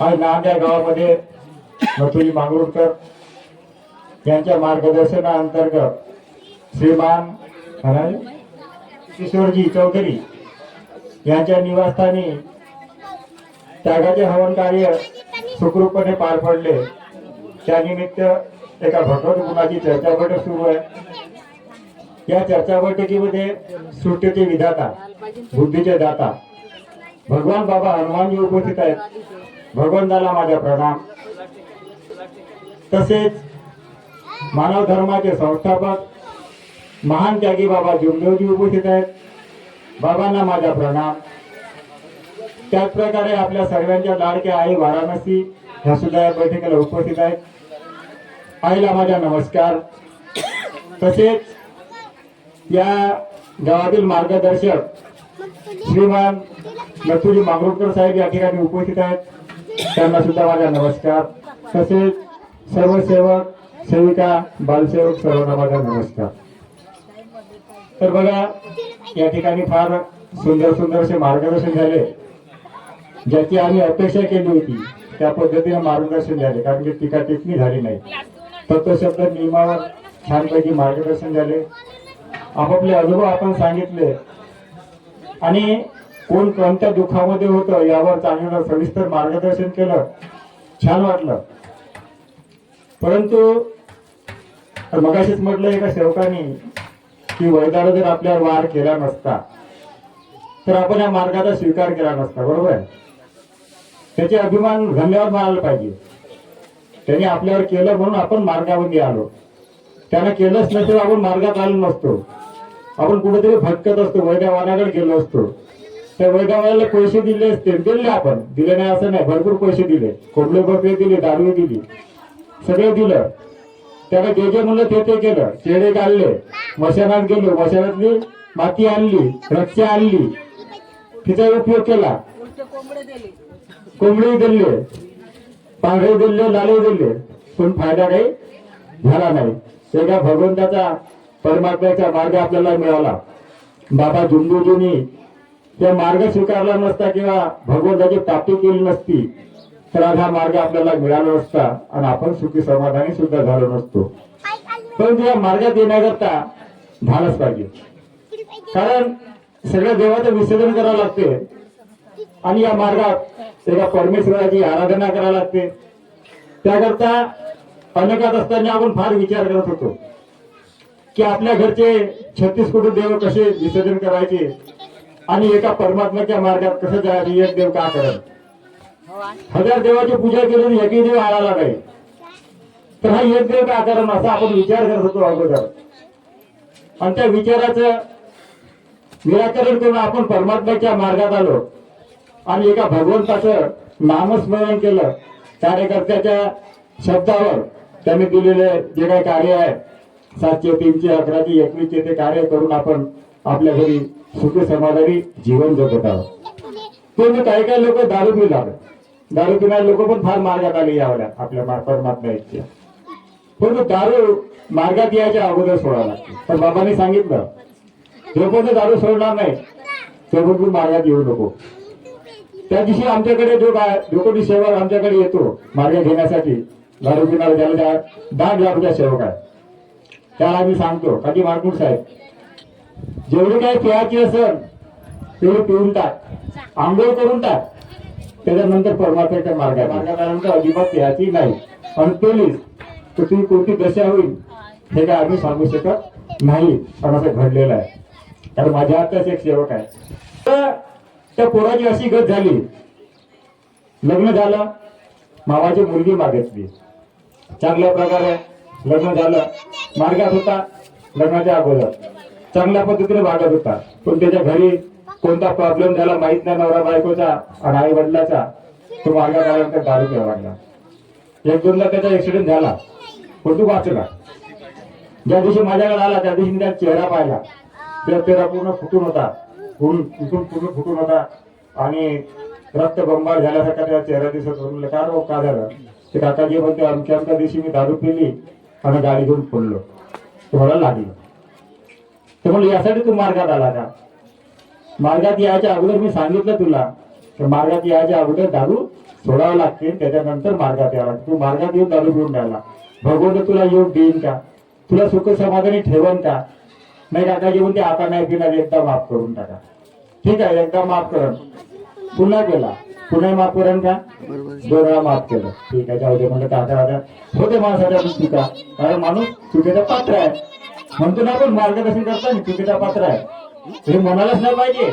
आज नांद या गावामध्ये मथुरी मांगरुळकर यांच्या मार्गदर्शनाअंतर्गत श्रीमान किशोरजी चौधरी यांच्या निवासस्थानी त्यागाचे हवन कार्य सुखरूपपणे पार पडले. त्यानिमित्त एका भगवत गुणाची चर्चा बैठक सुरू आहे. या चर्चा बैठकीमध्ये सुट्टीचे विधाता बुद्धीचे दाता भगवान बाबा हनुमानजी उपस्थित आहेत. भगवंताला माझा प्रणाम. तसेच मानव धर्माचे संस्थापक महान त्यागी बाबा जुमदेवजी उपस्थित आहेत. बाबांना माझा प्रणाम. त्याच प्रकारे आपल्या सर्वांच्या लाडक्या आई वाराणसी ह्या सुद्धा या बैठकीला उपस्थित आहेत. आईला माझा नमस्कार. तसेच या गावातील मार्गदर्शक श्रीमान नथुजी मांगरुळकर साहेब या ठिकाणी उपस्थित आहेत. त्यांना सुद्धा माझा नमस्कार. तसेच सर्व सेवक सेविका बालसेवक सर्वांना माझा नमस्कार. तर बघा या ठिकाणी फार सुंदर सुंदरसे मार्गदर्शन झाले. ज्याची आम्ही अपेक्षा केली होती त्या पद्धतीने मार्गदर्शन झाले कारण की टीका टिप्पणी झाली नाही. तत्वशब्द नियमावर छानपैकी मार्गदर्शन झाले. आपापले अनुभव आपण सांगितले. आणि कोण कोणत्या दुःखामध्ये होतं यावर चांगलं सविस्तर मार्गदर्शन केलं. छान वाटलं. परंतु मगाशीच म्हटलं एका सेवकाने की वैदाला जर आपल्यावर वार केला नसता तर आपण या मार्गाचा स्वीकार केला नसता बरोबर? त्याचे अभिमान धन्यवाद मानायला पाहिजे. त्याने आपल्यावर केलं म्हणून आपण मार्गामध्ये आलो. त्यानं केलंच नसेल आपण मार्गात आलो नसतो. आपण कुठेतरी भटकत असतो वैद्यवानाकडे गेलो असतो. त्या वैद्यवानाला पैसे दिले असते. दिले आपण. दिले नाही असं नाही. भरपूर पैसे दिले. कोंबडे बकरे दिले दारू दिली. सगळं दिलं. त्याला जे जे म्हणलं ते ते केलं. चेडे काढले मशानात गेलो. मशानातली माती आणली. रक्षा आणली. तिचा उपयोग केला. कोंबडी दिले. पांढरे दिले लाले दिले. पण फायदा काही झाला नाही. एका भगवंताचा परमात्म्याचा मार्ग आपल्याला मिळाला. बाबा जुंबुजींनी त्या मार्ग स्वीकारला नसता किंवा भगवंताची प्राप्ती केली नसती तर आज हा मार्ग आपल्याला मिळाला नसता आणि आपण सुखी समाधानी सुद्धा झालो नसतो. परंतु या मार्गात येण्याकरता झालंच पाहिजे. कारण सगळ्या देवाचं विसर्जन करावं लागते. आणि या मार्गात एका परमेश्वराची आराधना करावी लागते. त्याकरता अनेकात असताना आपण फार विचार करत होतो की आपल्या घरचे छत्तीस कोटी देव कसे विसर्जन करायचे? आणि एका परमात्म्याच्या मार्गात कसं जायचं एक देव का करत? हजार देवाची पूजा केली आणि एकही देव आला नाही. तर हा एक देव का कारण असा आपण विचार करत होतो अगोदर. आणि त्या विचाराचं निराकरण करून आपण परमात्म्याच्या मार्गात आलो. आणि एका भगवंताचं नामस्मरण केलं. कार्यकर्त्याच्या शब्दावर त्यांनी दिलेले जे काही कार्य आहे सातशे तीनशे अकराशे एकवीसचे ते कार्य करून आपण आपल्या घरी सुख समाधानी जीवन जगत आहोत ते काही काही लोक दारू पी लागत दारू पिणारे लोक पण फार मार्गात आले यावल्या आपल्या मा- परमात्मा इतक्या. परंतु दारू मार्गात यायच्या अगोदर सोडावं लागते. तर बाबांनी सांगितलं जोपर्यंत दारू सोडणार नाही तोपर्यंत मार्गात येऊ नको. त्या दिवशी आमच्याकडे जो काय जो कोणी सेवक आमच्याकडे येतो मार्ग घेण्यासाठी दारू पिणारा त्याला दहा लाख रुपया सेवक आहे त्याला आम्ही सांगतो काकी मारकुट साहेब जेवढी काय प्यायची असेल तेवढी पिऊन टाक. आंघोळ करून टाक. त्याच्यानंतर परमात्म्याच्या मार्गात अजिबात प्यायची नाही. आणि पेलीस तर तुम्ही कोणती दशा होईल हे काय आम्ही सांगू शकत नाही. पण असं घडलेलं आहे. कारण माझ्या हातच एक सेवक आहे. तर त्या पोराची अशी गत झाली. लग्न झालं. मामाची मुलगी मागितली. चांगल्या प्रकारे लग्न झालं. मार्गात होता. लग्नाच्या अगोदर. चांगल्या पद्धतीने वागत होता. पण त्याच्या घरी कोणता प्रॉब्लेम झाला माहीत नाही नवरा बायकोचा आणि आई वडिलाचा. तो मार्गात आल्यानंतर दारू प्यावा लागला. एक दोनदा त्याचा ऍक्सिडेंट झाला. पण तू वाचला. ज्या दिवशी माझ्याकडे आला त्या दिवशी त्या चेहरा पाहिला. त्या चेहरा पूर्ण फुटून होता. फुटून फुटून पूर्ण फुटून होता. आणि रक्त बंबाळ झाल्यासारखा त्या चेहरा दिसत होता. म्हणलं का रो का झालं? ते काकाजी म्हणते आमच्या आमच्या दिवशी मी दारू पिली आणि गाडी घेऊन पडलो. थोडा लागलं. ते म्हणलं यासाठी तू मार्गात आला का? मार्गात यायच्या अगोदर मी सांगितलं तुला तर मार्गात यायच्या अगोदर दारू सोडावं लागते त्याच्यानंतर मार्गात यावं लागते. तू मार्गात येऊन दारू घेऊन राहिला. भगवंत तुला योग देईन का? तुला सुख समाधानी ठेवन का? नाही काका येऊन ते आता नाही पिणार एकदा माफ करून टाका. ठीक आहे एकदा माफ कर. पुन्हा गेला पुन्हा माफ करेन का दोन वेळा माफ केलं. ठीक आहे जाऊ दे म्हणलं काका आता होते माणसाच्या चुका. कारण माणूस चुकीचा पात्र आहे. म्हणतो ना आपण मार्गदर्शन करताना चुकीचा पात्र आहे. हे म्हणायलाच नाही पाहिजे.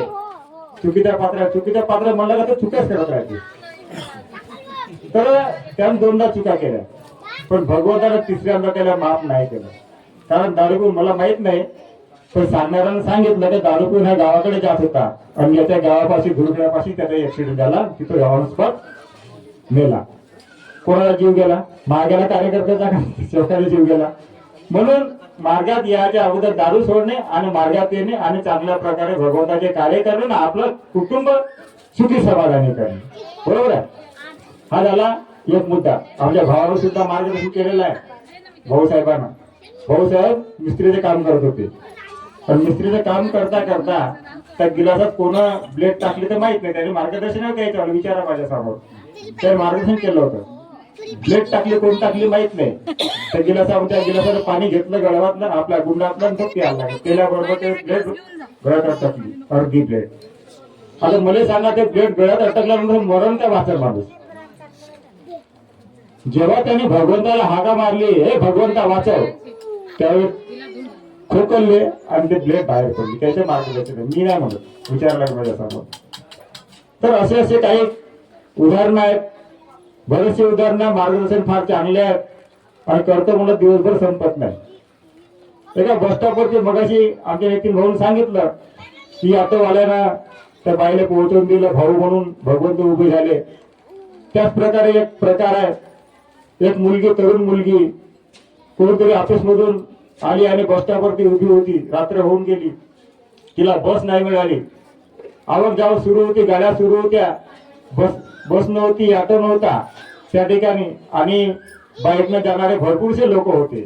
चुकीच्या पात्र चुकीच्या पात्र म्हणलं का तर चुकाच करत राहते. तर त्यानं दोनदा चुका केल्या. पण भगवंतानं तिसऱ्यांदा त्याला माफ नाही केलं. कारण दारू मला माहीत नाही. पण सांगणाऱ्यानं सांगितलं की दारू पिऊन हा गावाकडे जात होता. आणि याच्या गावापाशी दुर्गण्यापाशी त्याचा ऍक्सिडेंट झाला. तिथं गावान स्पॉट मेला कोणाला जीव गेला? मार्गाला कार्यकर्त्याचा शेवटाला जीव गेला. म्हणून मार्गात याच्या अगोदर दारू सोडणे आणि मार्गात येणे आणि चांगल्या प्रकारे भगवंताचे कार्य करणे आणि आपलं कुटुंब सुखी समाधानी करणे. बरोबर आहे? हा झाला एक मुद्दा. आमच्या भावावर सुद्धा मार्गदर्शन केलेलं आहे. भाऊसाहेबांना. भाऊसाहेब मिस्त्रीचे काम करत होते. पण मिस्त्रीचं काम करता करता त्या गिलासात कोण ब्लेड टाकली तर माहीत नाही. त्याने मार्गदर्शन काय याच्यावर विचारा माझ्यासमोर. त्याने मार्गदर्शन केलं होतं. ब्लेड टाकली कोण टाकली माहीत नाही. त्या गिलासामध्ये त्या गिलासाचं पाणी घेतलं गळवातलं आपल्या गुंडातलं आणि तो प्यायला त्याबरोबर ते ब्लेड गळ्यात अटकली अर्धी ब्लेड. आता मला सांगा ते ब्लेड गळ्यात अटकल्यानंतर मरण त्या वाचर माणूस? जेव्हा त्याने भगवंताला हाका मारली हे भगवंता वाचव. त्यावेळी खोकलले आणि ते ब्लेड बाहेर पडले. त्याचे मार्गदर्शन मी नाही म्हणत. विचारला माझ्यासमोर. तर असे असे काही उदाहरणं आहेत. बरेचसे उदाहरणं मार्गदर्शन फार चांगले आहेत. आणि करतो म्हणत दिवसभर संपत नाही. एका बस स्टॉपवरती मगाशी आमच्या व्यक्ती भाऊन सांगितलं की ऑटोवाल्यानं त्या बाईला पोहोचवून दिलं भाऊ म्हणून भगवंत उभे झाले. त्याच प्रकारे एक प्रकार आहे. एक मुलगी तरुण मुलगी कोणीतरी ऑफिसमधून आली आणि बस उभी होती रात्र होऊन गेली. तिला बस नाही मिळाली. आवक जावक सुरू होती गाड्या सुरू होत्या. बस बस नव्हती ऑटो नव्हता. त्या ठिकाणी आणि बाईकनं जाणारे भरपूरसे लोक होते.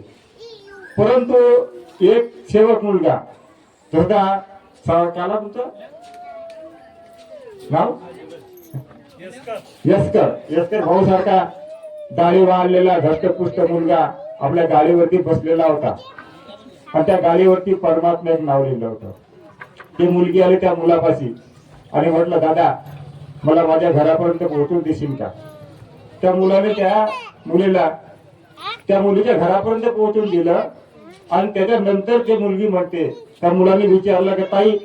परंतु एक सेवक मुलगा. होता काला तुमचं? नाव? यस्कर. यस्कर भाऊ सारखा दाढी वाढलेला धष्टपुष्ट मुलगा आपल्या गाडीवरती बसलेला होता. आणि त्या गाडीवरती परमात्मा एक नाव लिहिलं होतं. ती मुलगी आली त्या मुलापाशी आणि म्हटलं दादा मला माझ्या घरापर्यंत पोहोचून देशील का? त्या मुलाने त्या मुलीला त्या मुलीच्या घरापर्यंत पोहोचून दिलं आणि त्याच्यानंतर जे मुलगी म्हणते त्या मुलाने विचारलं की ताई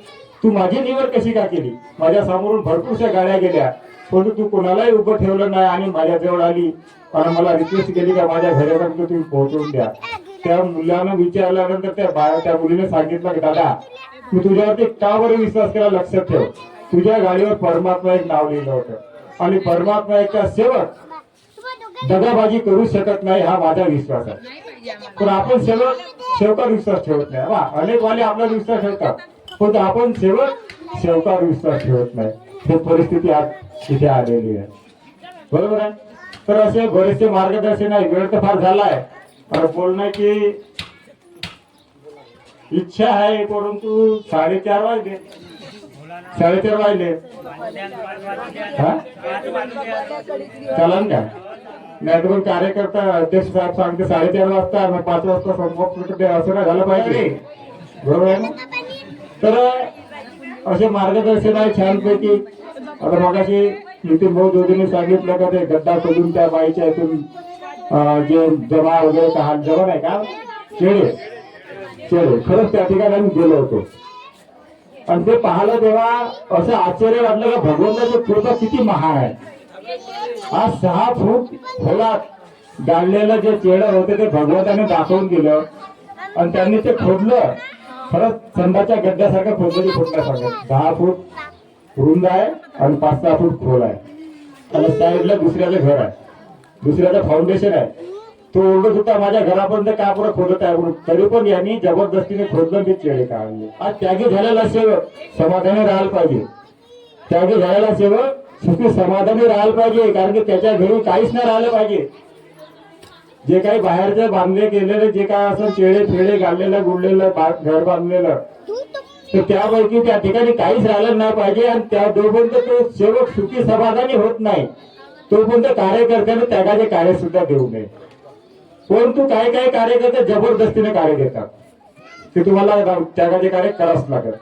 तू माझी निवड कशी का केली? माझ्या समोरून भरपूरशा गाड्या गेल्या पण तू कोणालाही उभं ठेवलं नाही आणि माझ्याजवळ आली. आणि मला रिक्वेस्ट केली का माझ्या घरापर्यंत तुम्ही पोहोचवून द्या. त्या मुलानं विचारल्यानंतर त्या बाया त्या मुलीने सांगितलं की दादा तू तुझ्यावरती का बरं विश्वास केला? लक्षात ठेव. तुझ्या गाडीवर परमात्मा एक नाव लिहिलं होतं. आणि परमात्मा एका सेवक दगाबाजी करू शकत नाही हा माझा विश्वास आहे. पण आपण सेवक सेवकावर विश्वास ठेवत नाही. वा अनेक वाले आपला विश्वास ठेवतात. पण आपण सेवक सेवकावर विश्वास ठेवत नाही. ही परिस्थिती आज तिथे आलेली आहे. बरोबर आहे? तर असे बरेचसे मार्गदर्शन आहे. वेळ तर फार झाला आहे अरे बोलणं की इच्छा आहे परंतु साडेचार वाजले साडेचार वाजले हा? चालन का नाही तर कार्यकर्ता अध्यक्ष साहेब सांगते साडेचार वाजता मग पाच वाजता संपत असं नाही झालं पाहिजे बरोबर आहे ना? तर असे मार्गदर्शन आहे छानपैकी. आता मगाशी नितीन भाऊ जोडीने सांगितलं का ते गड्डा खोदून त्या बाईच्या इथून जे जमा वगैरे का हात जमा नाही का? चेडे. चेडे. खरंच त्या ठिकाणी आम्ही गेलो होतो. आणि ते पाहिलं तेव्हा असं आश्चर्य वाटलं का भगवंताची कृपा किती महान आहे. आज सहा फूट खोलात गाडलेलं जे चेडं होते ते भगवंताने दाखवून दिलं. आणि त्यांनी ते खोदलं. खरंच संदाच्या गड्ड्यासारखं खोदलेली फुटण्यासारखं दहा फूट रुंद आहे आणि पाच सहा फूट खोल आहे. आणि साईडला दुसऱ्याचं घर आहे. दुसऱ्याचं फाउंडेशन आहे. तो ओरडत होता माझ्या घरापर्यंत का पुढे खोदत आहे? म्हणून. तरी पण यांनी जबरदस्तीने खोदलं मी चेडे काढले. आज त्यागी झालेला सेवक समाधानी राहायला पाहिजे. त्यागी झालेला सेवक सुखी समाधानी राहायला पाहिजे कारण की त्याच्या घरी काहीच नाही राहिलं पाहिजे. जे काही बाहेरचे बांधले गेलेले जे काय असं चेडे फेळे गाडलेलं गुडलेलं घर बांधलेलं तर त्यापैकी त्या ठिकाणी काहीच राहिलं नाही पाहिजे आणि त्या दोघांचं तो सेवक सुखी समाधानी होत नाही तोपर्यंत कार्यकर्त्याने त्यागाचे कार्य सुद्धा देऊ नये. परंतु काही काही कार्यकर्ते जबरदस्तीने कार्य देतात. ते तुम्हाला त्यागाचे कार्य करावंच लागत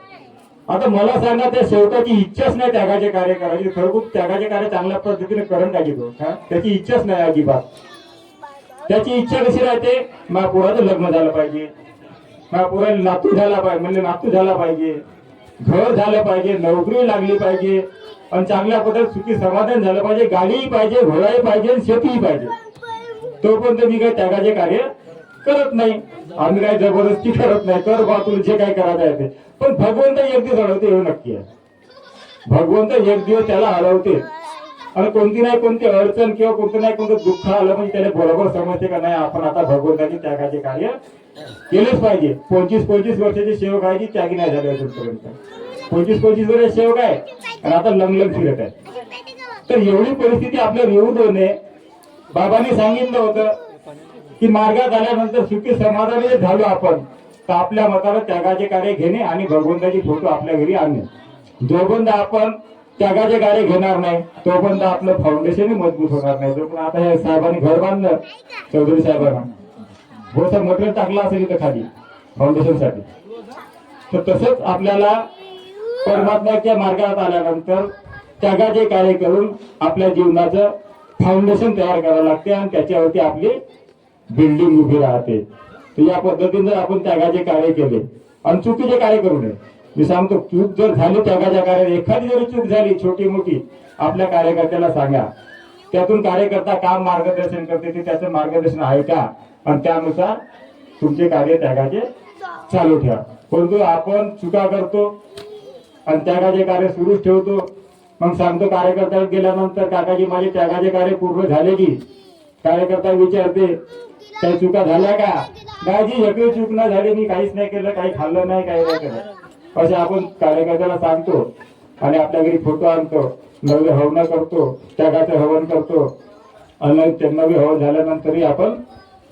आता मला सांगा त्या शेवटाची इच्छाच नाही त्यागाचे कार्य करायची. खरोखर त्यागाचे कार्य चांगल्या पद्धतीने करण का तो त्याची इच्छाच नाही अजिबात. त्याची इच्छा कशी राहते? महापुराचं लग्न झालं पाहिजे. महापुराला नातू झाला पाहिजे. म्हणजे नातू झाला पाहिजे. घर झालं पाहिजे. नोकरी लागली पाहिजे. आणि चांगल्या पद्धत सुखी समाधान झालं पाहिजे गाडीही पाहिजे घोडाही पाहिजे आणि शेतीही पाहिजे. तोपर्यंत मी काही त्यागाचे कार्य करत नाही. आम्ही काही जबरदस्ती करत नाही. कर बा तुला जे काही करायचं आहे ते पण भगवंत एक दिवस अडवते हे नक्की आहे. भगवंत एक दिवस त्याला हलवते आणि कोणती नाही कोणती अडचण किंवा कोणतं नाही कोणतं दुःख आलं म्हणजे त्याला बरोबर समजते का नाही आपण आता भगवंताचे त्यागाचे कार्य केलेच पाहिजे. पंचवीस पंचवीस वर्षाचे सेवक आहे जी त्यागी नाही झाले अजूनपर्यंत. पंचवीस पंचवीस वर्ष सेवक आहे. आणि आता लंगलंग फिरत आहे. तर एवढी परिस्थिती आपल्याला येऊ देऊ बाबांनी सांगितलं होतं की मार्गात आल्यानंतर सुखी समाधानी झालो आपण. तर आपल्या मताला त्यागाचे कार्य घेणे आणि भगवंताची फोटो आपल्या घरी आणणे. जोपर्यंत आपण त्यागाचे कार्य घेणार नाही तोपर्यंत आपलं फाउंडेशनही मजबूत होणार नाही. जोपर्यंत आता हे साहेबांनी घर बांधलं चौधरी साहेबांना. हो थोडंसं मटेरियल टाकलं असेल इथं खाली फाउंडेशनसाठी तर तसंच आपल्याला परमात्म्याच्या मार्गात आल्यानंतर त्यागाचे कार्य करून आपल्या जीवनाचं फाउंडेशन तयार करावं लागते आणि त्याच्यावरती आपली बिल्डिंग उभी राहते. तर या पद्धतीने जर आपण त्यागाचे कार्य केले आणि चुकीचे कार्य करू नये. मी सांगतो चूक जर झाली त्यागाच्या कार्यात एखादी जरी चूक झाली छोटी मोठी आपल्या कार्यकर्त्याला सांगा. त्यातून कार्यकर्ता काम मार्गदर्शन करते ते त्याचं मार्गदर्शन ऐका आणि त्यानुसार तुमचे कार्य त्यागाचे चालू ठेवा. परंतु आपण चुका करतो आणि त्यागाचे कार्य सुरूच ठेवतो. मग सांगतो कार्यकर्त्याला गेल्यानंतर काकाजी माझे त्यागाचे कार्य पूर्ण झाले की कार्यकर्ता विचारते काही चुका झाल्या का? गायजी एकही चूक नाही झाली मी काहीच नाही केलं काही खाल्लं नाही काही नाही केलं. असे आपण कार्यकर्त्याला सांगतो आणि आपल्या घरी फोटो आणतो. नवे हवन करतो त्यागाचं हवन करतो. आणि नवे हवन झाल्यानंतरही आपण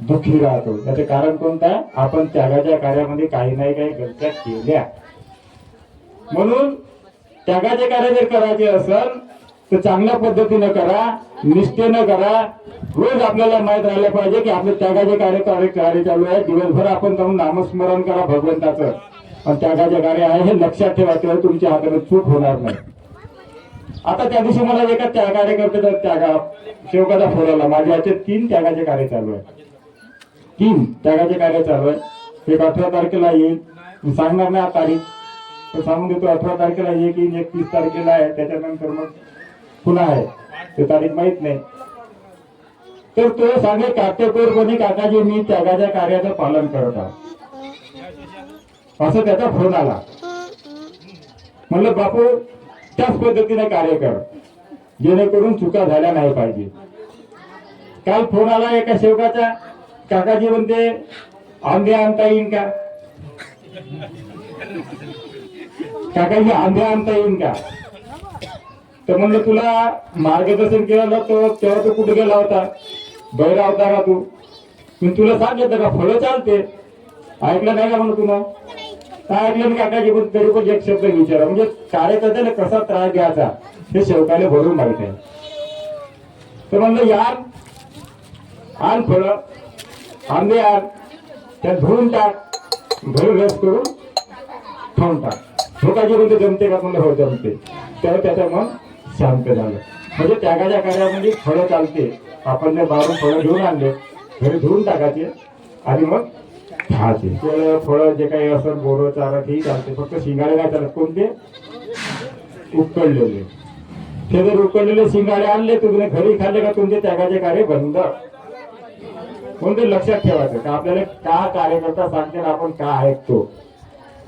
दुःखी राहतो. त्याचे कारण कोणतं? आहे आपण त्यागाच्या कार्यामध्ये काही नाही काही गलत्या केल्या. म्हणून त्यागाचे कार्य जर करायचे असेल तर चांगल्या पद्धतीनं करा निष्ठेनं करा. रोज आपल्याला माहीत राहिलं पाहिजे की आपले त्यागाचे कार्य कार्य कार्य चालू आहे. दिवसभर आपण जाऊन नामस्मरण करा भगवंताचं. आणि त्यागाचे कार्य आहे हे लक्षात ठेवा तेव्हा तुमच्या हाताने चूक होणार नाही. आता त्या दिवशी मला एका त्या कार्यकर्त्याचा त्यागा सेवकाचा फोन आला. माझ्या याचे तीन त्यागाचे कार्य चालू आहे. तीन त्यागाचे कार्य चालू आहे. एक अठरा तारखेला येईल. सांगणार नाही आता तारीख. तर सांगून देतो अठरा तारखेला एक येईल एक तीस तारखेला आहे. त्याच्यानंतर मग पुन्हा आहे. ते तारीख माहीत नाही. तर तो सांगे काटेकोरपणे काकाजी मी त्यागाच्या कार्याचं पालन करत आहोत असं त्याचा फोन आला. म्हणलं बापू त्याच पद्धतीने कार्य कर. जेणेकरून चुका झाल्या नाही पाहिजे. काल फोन आला एका सेवकाचा काकाजी म्हणते आंबे आणता येईन का? काकाजी आंबे आणता येईन का? तर म्हणलं तुला मार्गदर्शन केलं नव्हतं तेव्हा तू कुठे गेला होता? बैरा होता का तू. मी तुला सांगितलं का फळं चालते. ऐकलं नाही का म्हणून तुला काय ऐकलं मी काकाजी पण तरी पण एक शब्द विचारा. म्हणजे कार्यकर्त्याने कसा त्रास द्यायचा हे शेवकाला भरून माहीत आहे. तर म्हणलं यार आण फळं आंबे आण त्यात धुवून टाक भरून रस करून खाऊन टाक. झोकाजी ते जमते का? म्हणलं हो जमते? तेव्हा त्याचं मन शांत झालं. म्हणजे त्यागाच्या कार्यामध्ये फळं चालते. आपण ते बारून फळं घेऊन आणले घरी धुवून टाकायचे आणि मग खायचे. ते फळं जे काही असं बोरं चारा तेही चालते. फक्त शिंगाडे काय चालत. कोणते? उकडलेले. ते जर उकडलेले शिंगाडे आणले तुम्ही घरी खाल्ले का? तुमचे त्यागाचे कार्य बंद. म्हणून ते लक्षात ठेवायचं? का आपल्याला का कार्यकर्ता सांगते आपण का ऐकतो?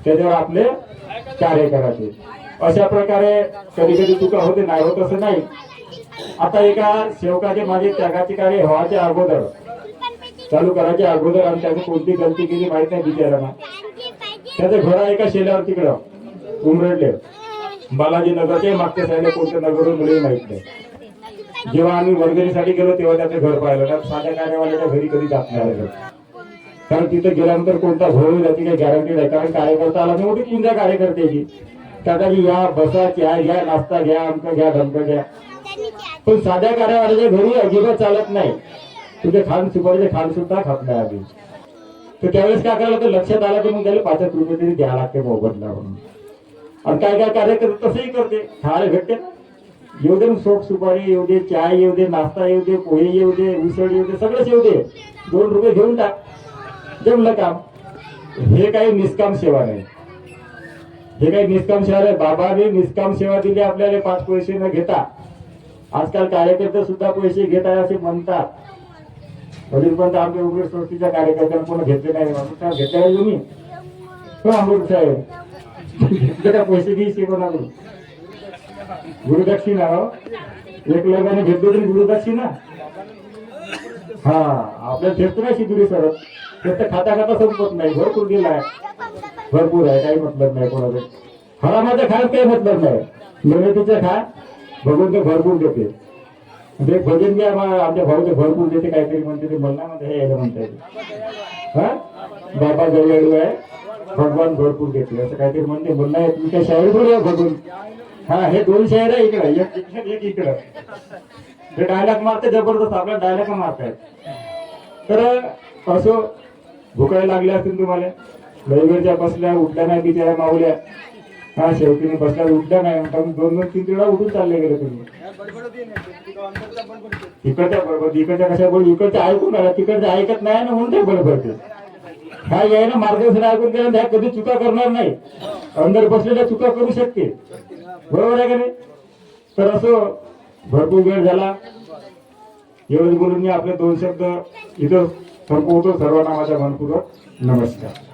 त्याच्यावर आपले कार्य करायचे. अशा प्रकारे कधी कधी चुका होते नाही होत असं नाही. आता एका सेवकाचे माझे त्यागाचे कार्य व्हायच्या अगोदर. चालू करायच्या अगोदर आणि त्याने कोणती गलती केली माहीत नाही बिचारांना त्याचं घर आहे एका शेल्यावर तिकडं उमरडले. बालाजी नगरचे मागच्या साईडला कोणत्या नगरवर मुली माहीत नाही. जेव्हा आम्ही वर्गणीसाठी गेलो तेव्हा त्याचं घर पाहिलं. साध्या कार्यवाल्याच्या घरी कधी जात नाही कारण तिथे गेल्यानंतर कोणता घोळ होईल याची काही गॅरंटी नाही. कारण कार्यकर्ता आला मोठी चिंता कार्यकर्त्याची. काकाजी या बसा घ्या घ्या नाश्ता घ्या आमचं घ्या धमकं घ्या. पण साध्या कार्यावाल्याच्या घरी अजिबात चालत नाही. तुझे खान सुपारीचे खान सुद्धा खात नाही आधी तर त्यावेळेस काय करायला तर लक्षात आलं की मग त्याला पाच रुपये तरी द्यावं लागते मोबदला म्हणून. आणि काय काय कार्यकर्ते तसंही करते. खायला भेटते. ना येऊ दे सोप सुपारी येऊ दे चाय येऊ दे नाश्ता येऊ दे पोहे येऊ दे उसळ येऊ दे सगळंच येऊ दे. दोन रुपये घेऊन टाक. जमलं काम हे काही निष्काम सेवा नाही. हे काही निष्काम सेवा नाही. बाबाने निष्काम सेवा दिली आपल्याला पाच पैसे न घेता. आजकाल कार्यकर्ते सुद्धा पैसे घेत आहे असे म्हणतात. अजूनपर्यंत आमच्या उमेद संस्थेच्या कार्यकर्त्यांना कोण घेतले नाही? अमृत घेतले नाही तुम्ही? हो अमृत साहेब घेतले का पैसे? घ्यायचे कोणाकडून गुरुदक्षिणा हो. एक लोकांनी घेतली तरी गुरुदक्षिणा. हा आपल्याला घेतो ना शिदुरी सरत फक्त खाता खाता संपत नाही. भरपूर गेलाय. भरपूर आहे काही मतलब नाही कोणाचं. हरामाच्या खाण्यात काही मतलब नाही. मेहनतीचं खा. भगवंत भरपूर देते. म्हणजे भजन घ्या आम्हा- आमच्या भाऊचे भरपूर देते काहीतरी म्हणते ते म्हणणार म्हणते हे यायला म्हणता येते हा? बाबा जवळ आहे. भगवान भरपूर देते. असं काहीतरी म्हणते. बोलणं आहे शाळेत काय थोडी आहे हा हे दोन शहर आहे इकडं. एक एक इकडं. ते डायलॉग मारते जबरदस्त आपला डायलॉग मारतायत. तर असं भुकायला लागल्या असतील तुम्हाला? रविवारच्या बसल्या उठल्या नाही बिचाऱ्या मावल्या हा शेवटी बसल्या उठल्या नाही. म्हणता दोन दोन तीन तीन वेळा उठून चालले गेले तुम्ही. इकडच्या बडबड इकडच्या कशा बोल इकडच्या ऐकून आला तिकडच्या ऐकत नाही ना म्हणून ते. बडबडते हा यायला मार्गदर्शन ऐकून गेलं त्या कधी चुका करणार नाही. अंदर बसलेल्या चुका करू शकते. बरोबर आहे का नाही? तर असं भरपूर वेळ झाला. एवढं बोलून मी आपले दोन शब्द इथं संपवतो सर्वांना माझ्या मनपूर्वक नमस्कार.